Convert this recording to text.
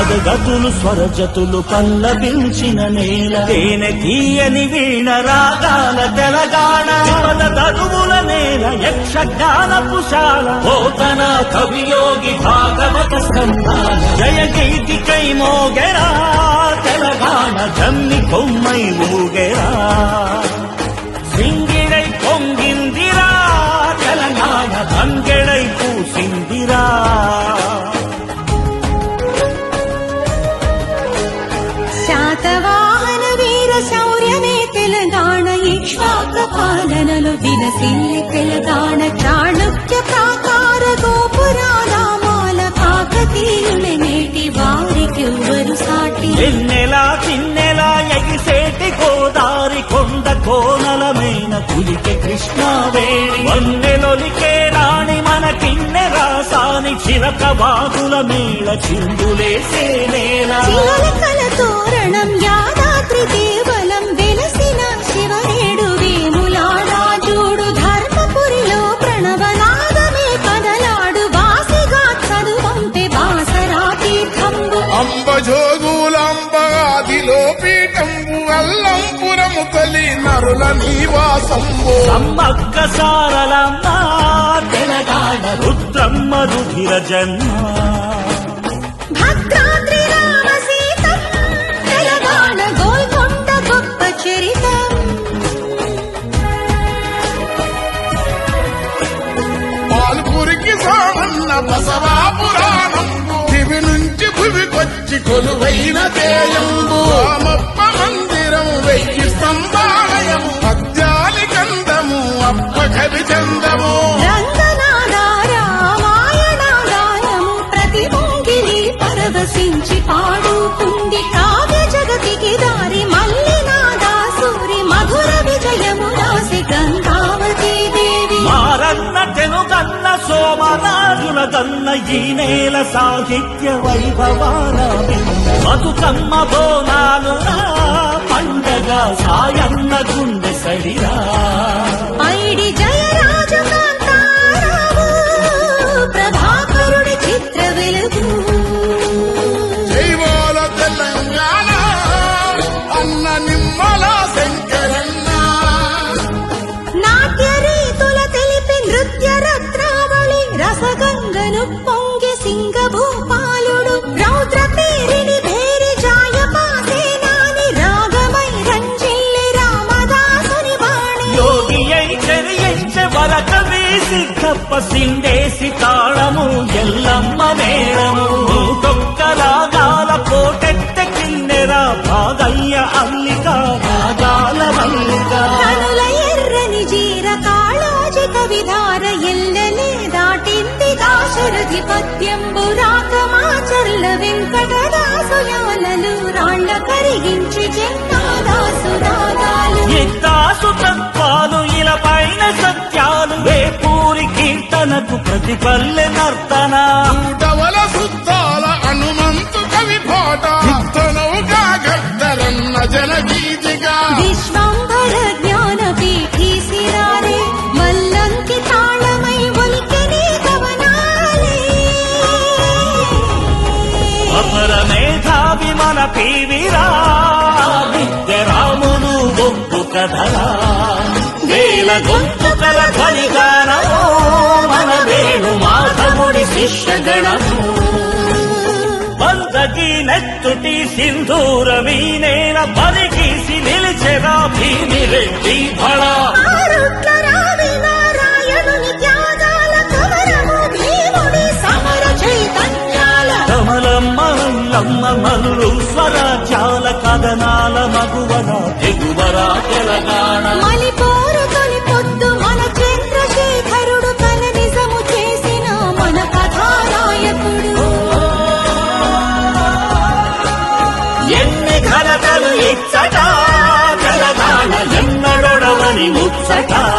పదగతులు స్వరజతులు పల్లవించిన నేల. తేనె తీయని వీణ రాగాల తెలగాణ. పద తరువుల నేల యక్షగాన పుషాల పోతన కవియోగి భాగవత స్కంధాల. జయ గీతికై మోగెరా తెలంగాణ జమ్మి కొమ్మై ఊగెరా. శాతవాహన వీర శౌర్యమే తెలంగాణ ఇక్ష్వాక పాలనలో విలసిల్లి తెలంగాణ చాణక్య ప్రాకార గోపురాల మాల కాకతీయుల నేటి వారికెవ్వరు సాటి? ఎన్నెలా చిన్నెలా ఎగిసేటి గోదారి కొండ కోనలమైన పులికి కృష్ణావేణి వన్నెలొలికే రాణి మన కిన్నె రాసాని చిలక బాగుల మేళ చిందులేసే నేల. నరుల నివాసంబు సమ్మక్క సారలమ్మ తెలంగాణ రుద్రమ్మ రుధిర జన్మ. భద్రాద్రి రామ సీతం తెలంగాణ గోల్కొండ గొప్ప చరితం పాల్పురికి సామన్న బసవా పురాణంబు దివి నుంచి భువికొచ్చి కొలువైన తేయంబు. రామప్ప పరవశించి పాడుకుంది కావ్య జగతికి దారి మల్లినాదా సూరి మధుర విజయము రాసి గంగావతీ దేవి. మారన్న తెనుగన్న సోమరాజుల గన్న ఈ నేల సాహిత్య వైభవాన బతుకమ్మ బోనాలు పండగ సాయన్న గుండె తాళము ఎల్లమ్మ మేళము తొక్క రాగాల కోటెట్ట కిన్నెరా భాగయ్య అల్లిక రాగాల మల్లిక. కనుల ఎర్రని జీర కాళోజిక విధార ఎల్లలే దాటింది దాశరథి పద్యంబు రాకమాచర్ల వెంకటదాసుయాలలు రాళ్ళ కరిగించి జన్మాదాసు రాగాలు ఎత్తాసు తత్వాలు ఇలా పైన వేపూరి కీర్తనకు ప్రతిపల్లె నర్తన. డవల సుద్దాల హనుమంతు కవి పాట. భక్తనవుగా గద్దరన్న జనగీతిగా విశ్వంభర జ్ఞాన పీఠీ సిరారే మల్లంకి తాళమై ఒలికెనే గమనాలే అపర మేధావి మన పీవిరా విద్య రాములు గొప్ప కథలా. వేల గొంతుకల ధ్వనిగానము మన శిష్యగణము వందకి నెత్తుటి సింధూరమీ నేల బలిగీసి నిలిచెరా భీమి రెడ్డి భళా. ఆరుట్ల రావి నారాయణుని త్యాగాల కవరము భీముడి సమర చైతన్యాల. కమలమ్మ లమ్మ మల్లు స్వరాజ్యాల కథనాల మగువన ఎగువరా తెలంగాణ. మలిపో ముచ్చట.